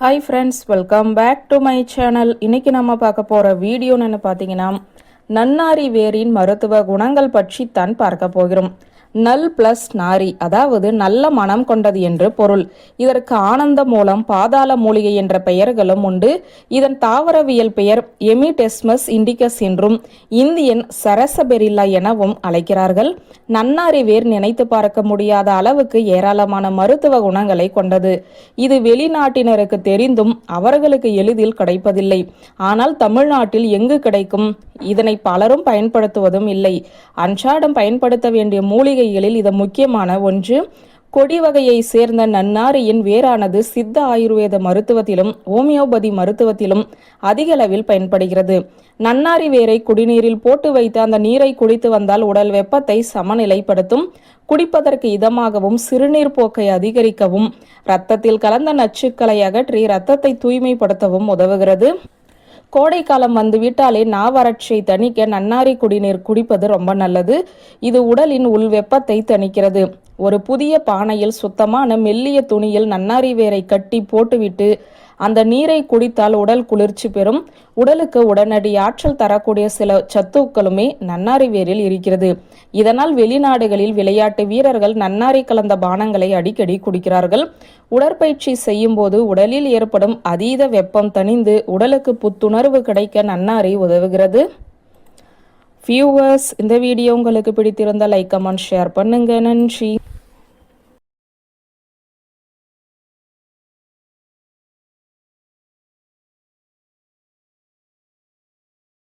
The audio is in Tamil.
Hi friends welcome back to my channel இன்னைக்கு நம்ம பார்க்க போகிற வீடியோன்னு பார்த்தீங்கன்னா நன்னாரி வேரின் மருத்துவ குணங்கள் பற்றி தான் பார்க்க போகிறோம். நல் பிளஸ் நாரி அதாவது நல்ல மனம் கொண்டது என்று பொருள். இதற்கு ஆனந்த மூலம் பாதாள மூலிகை என்ற பெயர்களும் உண்டு. இதன் தாவரவியல் பெயர் எமிடெஸ்மஸ் இண்டிகஸ் என்றும் இந்தியன் சரசபெரில்லா எனவும் அழைக்கிறார்கள். நன்னாரி வேர் நினைத்து பார்க்க முடியாத அளவுக்கு ஏராளமான மருத்துவ குணங்களை கொண்டது. இது வெளிநாட்டினருக்கு தெரிந்தும் அவர்களுக்கு எளிதில் கிடைப்பதில்லை. ஆனால் தமிழ்நாட்டில் எங்கு கிடைக்கும்? இதனை பலரும் பயன்படுத்துவதும் இல்லை. அன்றாடம் பயன்படுத்த வேண்டிய மூலிகைகளில் இது முக்கியமான ஒன்று. கொடி வகையை சேர்ந்த நன்னாரியின் வேரானது சித்த ஆயுர்வேத மருத்துவத்திலும் ஹோமியோபதி மருத்துவத்திலும் அதிக அளவில் பயன்படுகிறது. நன்னாரி வேரை குடிநீரில் போட்டு வைத்து அந்த நீரை குடித்து வந்தால் உடல் வெப்பத்தை சமநிலைப்படுத்தும். குடிப்பதற்கு இதமாகவும் சிறுநீர் போக்கை அதிகரிக்கவும் இரத்தத்தில் கலந்த நச்சுக்களை அகற்றி இரத்தத்தை தூய்மைப்படுத்தவும் உதவுகிறது. கோடை காலம் வந்துவிட்டாலே நாவறட்சியை தணிக்க நன்னாரி குடிநீர் குடிப்பது ரொம்ப நல்லது. இது உடலின் உள் வெப்பத்தை தணிக்கிறது. ஒரு புதிய பானையில் சுத்தமான மெல்லிய துணியில் நன்னாரி வேரை கட்டி போட்டுவிட்டு அந்த நீரை குடித்தால் உடல் குளிர்ச்சி பெறும். உடலுக்கு உடனடி ஆற்றல் தரக்கூடிய சில சத்துக்களுமே நன்னாரி வேரில் இருக்கிறது. இதனால் வெளிநாடுகளில் விளையாட்டு வீரர்கள் நன்னாரி கலந்த பானங்களை அடிக்கடி குடிக்கிறார்கள். உடற்பயிற்சி செய்யும் போது உடலில் ஏற்படும் அதீத வெப்பம் தணிந்து உடலுக்கு புத்துணர்வு கிடைக்க நன்னாரி உதவுகிறது. வியூவர்ஸ் இந்த வீடியோ உங்களுக்கு பிடித்திருந்தால் லைக் கமெண்ட் ஷேர் பண்ணுங்க. நன்றி.